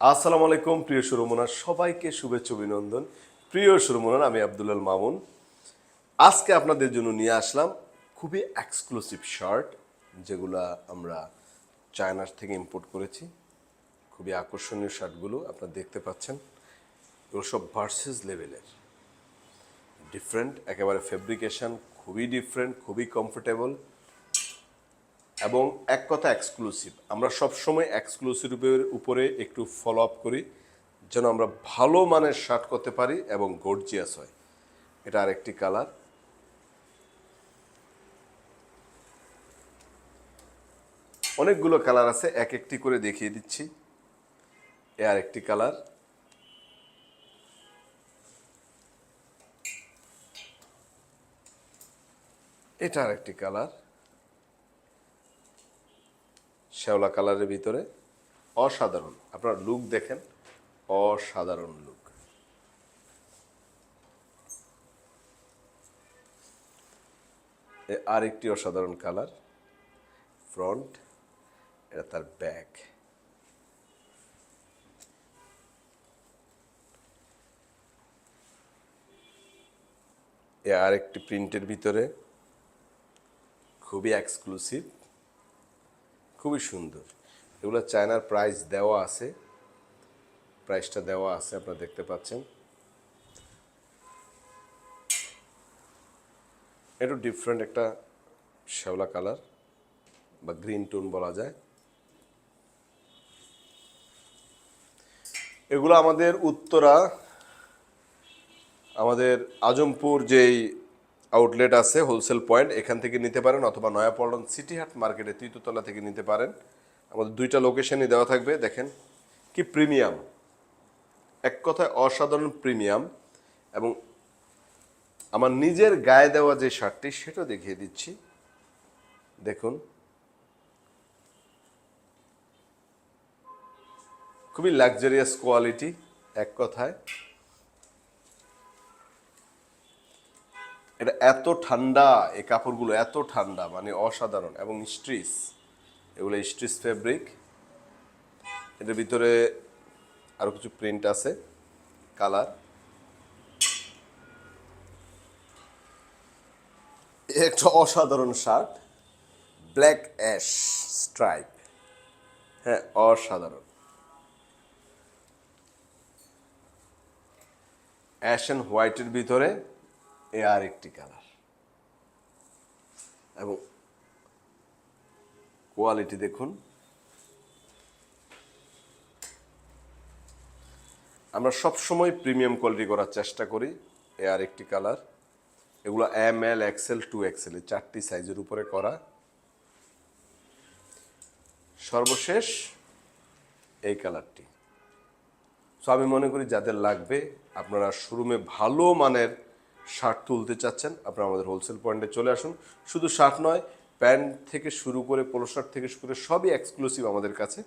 আসসালামু আলাইকুম, প্রিয় সুরমনা। সবাইকে শুভেচ্ছা, অভিনন্দন। প্রিয় সুরমনা, আমি আব্দুল্লাল মামুন। আজকে আপনাদের জন্য নিয়ে আসলাম খুবই এক্সক্লুসিভ শার্ট যেগুলা আমরা চায়নার থেকে ইম্পোর্ট করেছি। খুবই আকর্ষণীয় শার্টগুলো আপনারা দেখতে পাচ্ছেন। সব ভার্সেস লেভেলের ডিফারেন্ট একেবারে ফেব্রিকেশন খুবই ডিফারেন্ট খুবই কমফোর্টেবল এবং এক কথা এক্সক্লুসিভ আমরা সবসময় এক্সক্লুসিভের উপরে একটু ফলো আপ করি, যেন আমরা ভালো মানের শার্ট করতে পারি এবং গর্জিয়াস হয়। এটা আরেকটি কালার অনেকগুলো কালার আছে, এক একটি করে দেখিয়ে দিচ্ছি। এ আরেকটি কালার এটা আরেকটি কালার শ্যাওলা কালারের ভিতরে অসাধারণ। আপনার লুক দেখেন, অসাধারণ লুক আরেকটি অসাধারণ কালার ফ্রন্ট এটা তার ব্যাক এ আরেকটি প্রিন্টের ভিতরে খুবই এক্সক্লুসিভ খুবই সুন্দর। এগুলো চায়নার প্রাইস দেওয়া আছে। প্রাইসটা দেওয়া আছে, আপনারা দেখতে পাচ্ছেন। একটু ডিফারেন্ট একটা শ্যাওলা কালার বা গ্রিন টোন বলা যায়। এগুলো আমাদের উত্তরা, আমাদের আজমপুর যেই আউটলেট আছে হোলসেল পয়েন্ট এখান থেকে নিতে পারেন অথবা নয়াপল্টন সিটি হাট মার্কেটে তৃতীয়তলা থেকে নিতে পারেন। আমাদের দুইটা লোকেশনই দেওয়া থাকবে, দেখেন কি প্রিমিয়াম এক কথায় অসাধারণ প্রিমিয়াম এবং আমার নিজের গায়ে দেওয়া যে শার্টটি, সেটা দেখিয়ে দিচ্ছি। দেখুন। খুবই লাক্সারিয়াস কোয়ালিটি এক কথায়। এটা এত ঠান্ডা এই কাপড়গুলো, এত ঠান্ডা মানে অসাধারণ এবং স্ট্রিস, এগুলো স্ট্রিস ফেব্রিক। এটার ভিতরে আরও কিছু প্রিন্ট আছে, কালার। একটা অসাধারণ শার্ট, ব্ল্যাক অ্যাশ স্ট্রাইপ। হ্যাঁ অসাধারণ। অ্যাশ অ্যান্ড হোয়াইটের ভিতরে এ আর একটি কালার। এবং কোয়ালিটি দেখুন। আমরা সবসময় প্রিমিয়াম কোয়ালিটি করার চেষ্টা করি এ আর একটি কালার। এগুলো M L XL to XL চারটি সাইজের উপরে করা। সর্বশেষ এই কালারটি। সো আমি মনে করি যাদের লাগবে আপনারা শোরুমে ভালো মানের শার্ট তুলতে চাচ্ছেন, আপনারা আমাদের হোলসেল পয়েন্টে চলে আসুন। শুধু শার্ট নয়, প্যান্ট থেকে শুরু করে পোলো শার্ট থেকে শুরু করে সবই এক্সক্লুসিভ আমাদের কাছে,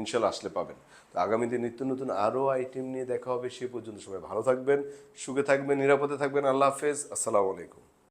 ইনশাল্লাহ আসলে পাবেন। তো আগামীতে নিত্য নতুন আরও আইটেম নিয়ে দেখা হবে, সে পর্যন্ত সবাই ভালো থাকবেন, সুখে থাকবেন, নিরাপদে থাকবেন। আল্লাহ হাফেজ, আসসালামু আলাইকুম।